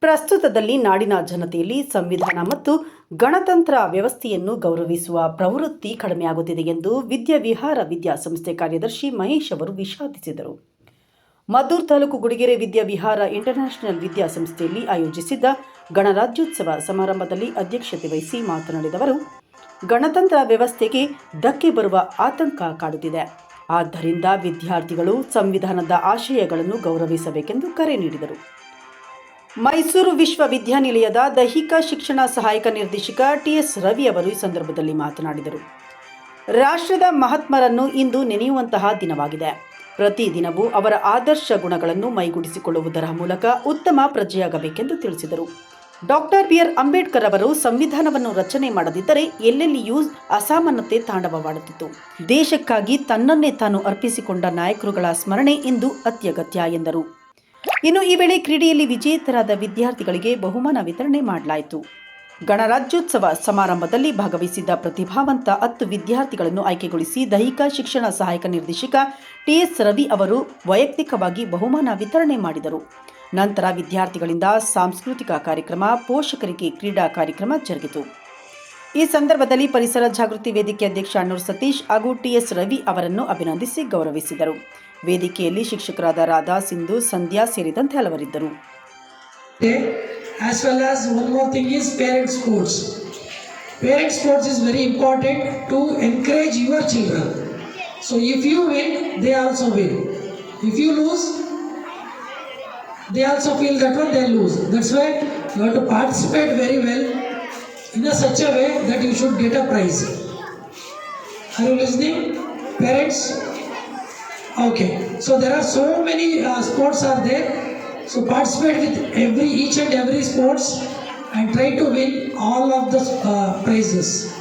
ಪ್ರಸ್ತುತದಲ್ಲಿ ನಾಡಿನ ಜನತೆಯಲ್ಲಿ ಸಂವಿಧಾನ ಮತ್ತು ಗಣತಂತ್ರ ವ್ಯವಸ್ಥೆಯನ್ನು ಗೌರವಿಸುವ ಪ್ರವೃತ್ತಿ ಕಡಿಮೆಯಾಗುತ್ತಿದೆ ಎಂದು ವಿದ್ಯಾವಿಹಾರ ವಿದ್ಯಾಸಂಸ್ಥೆ ಕಾರ್ಯದರ್ಶಿ ಮಹೇಶ್ ಅವರು ವಿಷಾದಿಸಿದರು. ಮದ್ದೂರು ತಾಲೂಕು ಗುಡಿಗೆರೆ ವಿದ್ಯಾವಿಹಾರ ಇಂಟರ್ನ್ಯಾಷನಲ್ ವಿದ್ಯಾಸಂಸ್ಥೆಯಲ್ಲಿ ಆಯೋಜಿಸಿದ್ದ ಗಣರಾಜ್ಯೋತ್ಸವ ಸಮಾರಂಭದಲ್ಲಿ ಅಧ್ಯಕ್ಷತೆ ವಹಿಸಿ ಮಾತನಾಡಿದ ಅವರು, ಗಣತಂತ್ರ ವ್ಯವಸ್ಥೆಗೆ ಧಕ್ಕೆ ಬರುವ ಆತಂಕ ಕಾಡುತ್ತಿದೆ. ಆದ್ದರಿಂದ ವಿದ್ಯಾರ್ಥಿಗಳು ಸಂವಿಧಾನದ ಆಶಯಗಳನ್ನು ಗೌರವಿಸಬೇಕೆಂದು ಕರೆ ನೀಡಿದರು. ಮೈಸೂರು ವಿಶ್ವವಿದ್ಯಾನಿಲಯದ ದೈಹಿಕ ಶಿಕ್ಷಣ ಸಹಾಯಕ ನಿರ್ದೇಶಕ ಟಿಎಸ್ ರವಿ ಅವರು ಈ ಸಂದರ್ಭದಲ್ಲಿ ಮಾತನಾಡಿದರು. ರಾಷ್ಟ್ರದ ಮಹಾತ್ಮರನ್ನು ಇಂದು ನೆನೆಯುವಂತಹ ದಿನವಾಗಿದೆ. ಪ್ರತಿದಿನವೂ ಅವರ ಆದರ್ಶ ಗುಣಗಳನ್ನು ಮೈಗೂಡಿಸಿಕೊಳ್ಳುವುದರ ಮೂಲಕ ಉತ್ತಮ ಪ್ರಜೆಯಾಗಬೇಕೆಂದು ತಿಳಿಸಿದರು. ಡಾಕ್ಟರ್ ಬಿ ಆರ್ ಅಂಬೇಡ್ಕರ್ ಅವರು ಸಂವಿಧಾನವನ್ನು ರಚನೆ ಮಾಡದಿದ್ದರೆ ಎಲ್ಲೆಲ್ಲಿಯೂ ಅಸಾಮಾನ್ಯತೆ ತಾಂಡವವಾಡುತ್ತಿತ್ತು. ದೇಶಕ್ಕಾಗಿ ತನ್ನನ್ನೇ ತಾನು ಅರ್ಪಿಸಿಕೊಂಡ ನಾಯಕರುಗಳ ಸ್ಮರಣೆ ಇಂದು ಅತ್ಯಗತ್ಯ ಎಂದರು. ಇನ್ನು ಈ ವೇಳೆ ಕ್ರೀಡೆಯಲ್ಲಿ ವಿಜೇತರಾದ ವಿದ್ಯಾರ್ಥಿಗಳಿಗೆ ಬಹುಮಾನ ವಿತರಣೆ ಮಾಡಲಾಯಿತು. ಗಣರಾಜ್ಯೋತ್ಸವ ಸಮಾರಂಭದಲ್ಲಿ ಭಾಗವಹಿಸಿದ್ದ ಪ್ರತಿಭಾವಂತ ಹತ್ತು ವಿದ್ಯಾರ್ಥಿಗಳನ್ನು ಆಯ್ಕೆಗೊಳಿಸಿ ದೈಹಿಕ ಶಿಕ್ಷಣ ಸಹಾಯಕ ನಿರ್ದೇಶಕ ಟಿಎಸ್ ರವಿ ಅವರು ವೈಯಕ್ತಿಕವಾಗಿ ಬಹುಮಾನ ವಿತರಣೆ ಮಾಡಿದರು. ನಂತರ ವಿದ್ಯಾರ್ಥಿಗಳಿಂದ ಸಾಂಸ್ಕೃತಿಕ ಕಾರ್ಯಕ್ರಮ, ಪೋಷಕರಿಗೆ ಕ್ರೀಡಾ ಕಾರ್ಯಕ್ರಮ ಜರುಗಿತು. ಈ ಸಂದರ್ಭದಲ್ಲಿ ಪರಿಸರ ಜಾಗೃತಿ ವೇದಿಕೆ ಅಧ್ಯಕ್ಷ ಅಣ್ಣೂರ್ ಸತೀಶ್ ಹಾಗೂ ಟಿಎಸ್ ರವಿ ಅವರನ್ನು ಅಭಿನಂದಿಸಿ ಗೌರವಿಸಿದರು. ವೇದಿಕೆಯಲ್ಲಿ ಶಿಕ್ಷಕರಾದ ರಾಧಾ, ಸಿಂಧು, ಸಂಧ್ಯಾ ಸೇರಿದಂತೆ ಹಲವರಿದ್ದರು. As as one more is parents sports parents sports is very important to encourage your children so if you win they also win if you lose they also feel that when they lose that's why you to participate very well in a such a way that you should get a prize are you listening parents Okay, so there are so many uh, sports are there. So participate with every each and every sports and try to win all of the uh, prizes.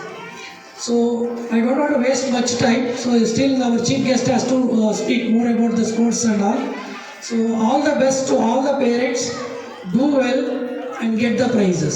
So I don't want to waste much time. So still our chief guest has to uh, speak more about the sports and all. So all the best to all the parents. Do well and get the prizes.